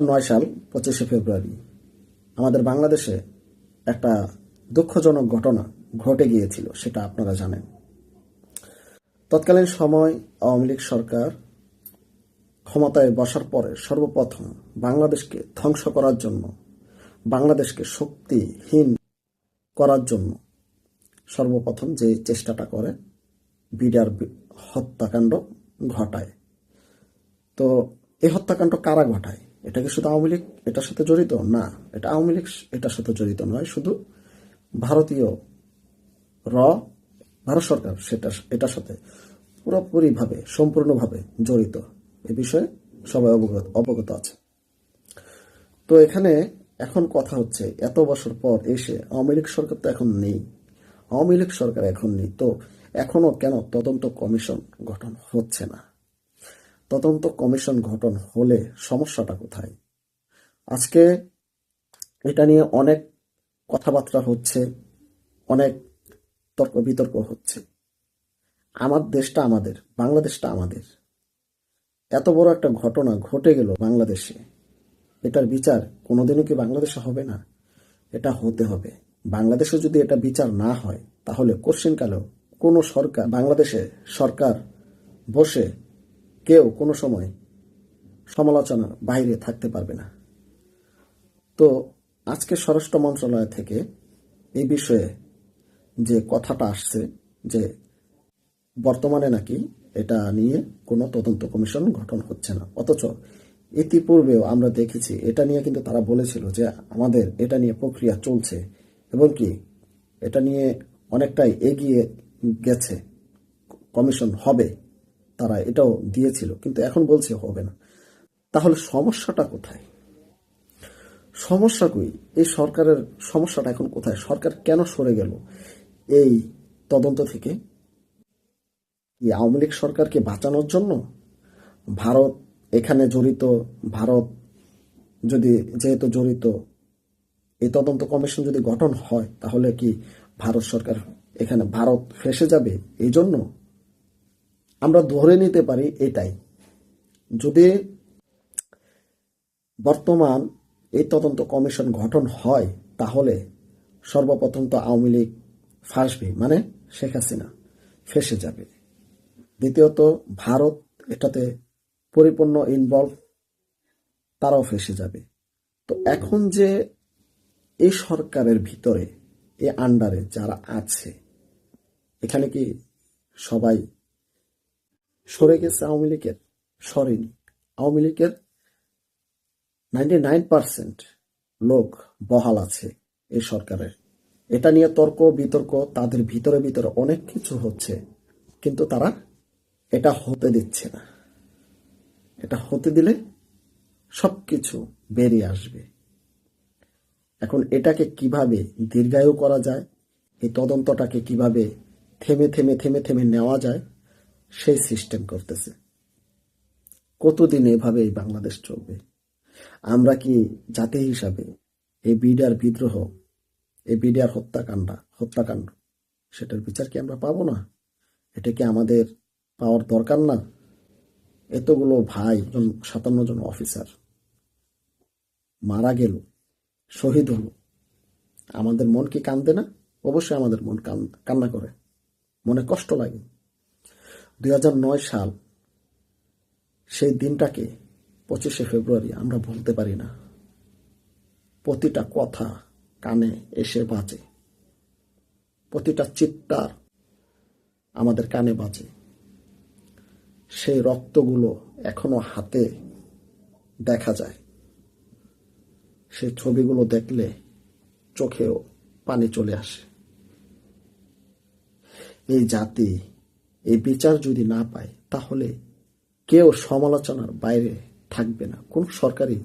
নয় সাল, পঁচিশে ফেব্রুয়ারি, আমাদের বাংলাদেশে একটা দুঃখজনক ঘটনা ঘটে গিয়েছিল, সেটা আপনারা জানেন। তৎকালীন সময় আওয়ামী লীগ সরকার ক্ষমতায় বসার পরে সর্বপ্রথম বাংলাদেশকে ধ্বংস করার জন্য, বাংলাদেশকে শক্তিহীন করার জন্য সর্বপ্রথম যে চেষ্টাটা করে, বিডার হত্যাকাণ্ড ঘটায়। তো এই হত্যাকাণ্ড কারা ঘটায়? এটা কি শুধু আওয়ামী লীগ এটার সাথে জড়িত? না। এটা আওয়ামী লীগ এটার সাথে জড়িত নয়, শুধু ভারতীয় র, ভারত সরকার সেটা এটার সাথে পুরোপুরিভাবে, সম্পূর্ণভাবে জড়িত। এ বিষয়ে সবাই অবগত অবগত আছে। তো এখানে এখন কথা হচ্ছে, এত বছর পর এসে আওয়ামী লীগ সরকার তো এখন নেই। আওয়ামী লীগ সরকার এখন নেই। তো এখনও কেন তদন্ত কমিশন গঠন হচ্ছে না? তদন্ত কমিশন গঠন হলে সমস্যাটা কোথায়? আজকে এটা নিয়ে অনেক কথাবার্তা হচ্ছে, অনেক তর্ক বিতর্ক হচ্ছে। আমার দেশটা আমাদের, বাংলাদেশটা আমাদের। এত বড় একটা ঘটনা ঘটে গেল বাংলাদেশে। এটার বিচার কোনোদিনও কি বাংলাদেশে হবে না? এটা হতে হবে। বাংলাদেশে যদি এটা বিচার না হয়, তাহলে কোশ্চেনকালেও কোনো সরকার, বাংলাদেশে সরকার বসে কেউ কোনো সময় সমালোচনার বাইরে থাকতে পারবে না। তো আজকে স্বরাষ্ট্র মন্ত্রণালয় থেকে এই বিষয়ে যে কথাটা আসছে যে বর্তমানে নাকি এটা নিয়ে কোনো তদন্ত কমিশন গঠন হচ্ছে না। অথচ ইতিপূর্বেও আমরা দেখেছি, এটা নিয়ে কিন্তু তারা বলেছিল যে আমাদের এটা নিয়ে প্রক্রিয়া চলছে এবং কি এটা নিয়ে অনেকটাই এগিয়ে গেছে, কমিশন হবে। তারা এটাও দিয়েছিল, কিন্তু এখন বলছে হবে না। তাহলে সমস্যাটা কোথায়? সমস্যা কই? এই সরকারের সমস্যাটা এখন কোথায়? সরকার কেন সরে গেল? এই তদন্ত থেকে? এই আওয়ামী লীগ সরকারকে বাঁচানোর জন্য? ভারত এখানে জড়িত, ভারত যদি যেহেতু জড়িত, এই তদন্ত কমিশন যদি গঠন হয়, তাহলে কি ভারত সরকার এখানে ভারত ফেসে যাবে? এই জন্য আমরা ধরে নিতে পারি এটাই। যদি বর্তমান এই তদন্ত কমিশন গঠন হয়, তাহলে সর্বপ্রথম তো আওয়ামী লীগ ফাঁসবে মানে শেখ হাসিনা ফেসে যাবে। দ্বিতীয়ত, ভারত এটাতে পরিপূর্ণ ইনভলভ তারাও ফেসে যাবে। তো এখন যে এই সরকারের ভিতরে এ আন্ডারে যারা আছে, এখানে কি সবাই সরে গেছে আওয়ামী লীগের, সরেনি। আওয়ামী লীগের নাইনটি নাইন পার্সেন্ট লোক বহাল আছে এই সরকারের। এটা নিয়ে তর্ক, বিতর্ক, তাদের ভিতরে ভিতরে অনেক কিছু হচ্ছে, কিন্তু তারা এটা হতে দিচ্ছে না। এটা হতে দিলে সব কিছু বেরিয়ে আসবে। এখন এটাকে কীভাবে দীর্ঘায়ু করা যায়, এই তদন্তটাকে কীভাবে থেমে থেমে থেমে থেমে নেওয়া যায় সেই সিস্টেম করতেছে। কতদিন এভাবে এই বাংলাদেশ চলবে? আমরা কি জাতি হিসাবে এই বিডিআর বিদ্রোহ, এই বিডিআর হত্যাকাণ্ড হত্যাকাণ্ড, সেটার বিচার কি আমরা পাবো না? এটা কি আমাদের পাওয়ার দরকার না? এতগুলো ভাই সাতান্ন জন অফিসার মারা গেল, শহীদ হলো। আমাদের মন কি কান্দে না? অবশ্যই আমাদের মন কান্না করে। মনে কষ্ট লাগে। দুই হাজার নয় সাল, সেই দিনটাকে পঁচিশে ফেব্রুয়ারি আমরা ভুলতে পারি না। প্রতিটা কথা কানে এসে বাজে। প্রতিটা চিৎকার আমাদের কানে বাজে। সেই রক্তগুলো এখনও হাতে দেখা যায়। সেই ছবিগুলো দেখলে চোখেও পানি চলে আসে। এই জাতি এই বিচার যদি না পায়, তাহলে কেউ সমালোচনার বাইরে থাকবে না। কোন সরকারি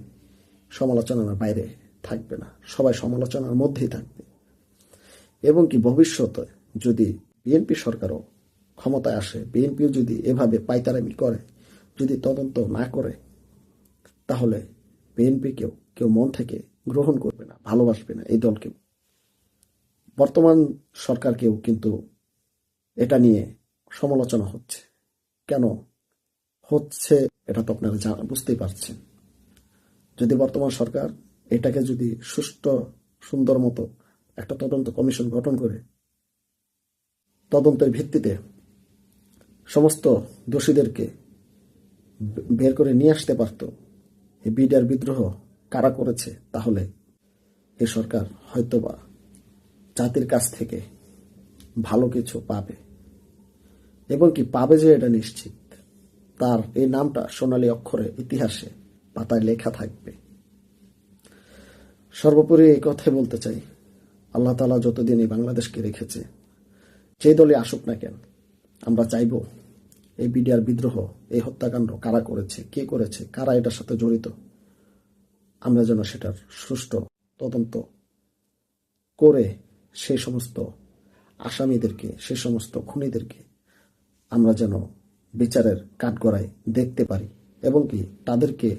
সমালোচনার বাইরে থাকবে না। সবাই সমালোচনার মধ্যেই থাকবে। এবং কি ভবিষ্যতে যদি বিএনপি সরকারও ক্ষমতায় আসে বিএনপিও যদি এভাবে পাইতারামি করে, যদি তদন্ত না করে, তাহলে বিএনপিকেও কেউ মন থেকে গ্রহণ করবে না, ভালোবাসবে না এই দলকেও বর্তমান সরকারকেও কিন্তু এটা নিয়ে সমালোচনা হচ্ছে। কেন? হচ্ছে এটা তো আপনারা যা বুঝতেই পারছেন। যদি বর্তমান সরকার এটাকে যদি সুষ্ঠু, সুন্দর মতো একটা তদন্ত কমিশন গঠন করে, তদন্তের ভিত্তিতে সমস্ত দোষীদেরকে বের করে নিয়ে আসতে পারত, এই বিডিআর বিদ্রোহ কারা করেছে, তাহলে এ সরকার হয়তোবা জাতির কাছ থেকে ভালো কিছু পাবে। এবং কি পাবে যে এটা নিশ্চিত? তার এই নামটা সোনালী অক্ষরে ইতিহাসে পাতায় লেখা থাকবে। সর্বোপরি এই কথাই বলতে চাই। আল্লাহ তালা যতদিন এই বাংলাদেশকে রেখেছে যেই দলে আসুক না কেন, আমরা চাইব এই বিডিআর বিদ্রোহ, এই হত্যাকাণ্ড কারা করেছে, কে করেছে, কারা এটার সাথে জড়িত, আমরা যেন সেটার সুষ্ঠু তদন্ত করে সেই সমস্ত আসামিদেরকে সেই সমস্ত খুনিদেরকে আমরা যেন বিচারের কাঠগড়ায় দেখতে পারি এবং কি তাদেরকে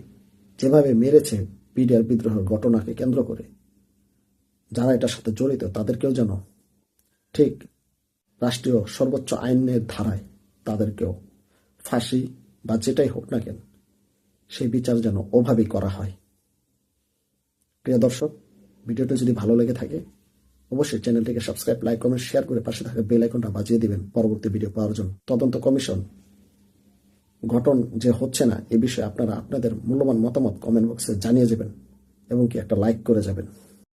যেভাবে মেরেছে বিডিআর বিদ্রোহের ঘটনাকে কেন্দ্র করে, যারা এটার সাথে জড়িত তাদেরকেও যেন ঠিক রাষ্ট্রীয় সর্বোচ্চ আইনের ধারায় তাদেরকেও ফাঁসি বা যেটাই হোক না কেন সেই বিচার যেন ওভাবেই করা হয়। প্রিয় দর্শক, ভিডিওটা যদি ভালো লেগে থাকে অবশ্যই চ্যানেলটিকে সাবস্ক্রাইব, লাইক, কমেন্ট, শেয়ার করে পাশে থাকা বেল আইকনটা বাজিয়ে দিবেন পরবর্তী ভিডিও পাওয়ার জন্য। তদন্ত কমিশন ঘটন যে হচ্ছে না, এ বিষয়ে আপনারা আপনাদের মূল্যবান মতামত কমেন্ট বক্সে জানিয়ে যাবেন এবং কি একটা লাইক করে যাবেন।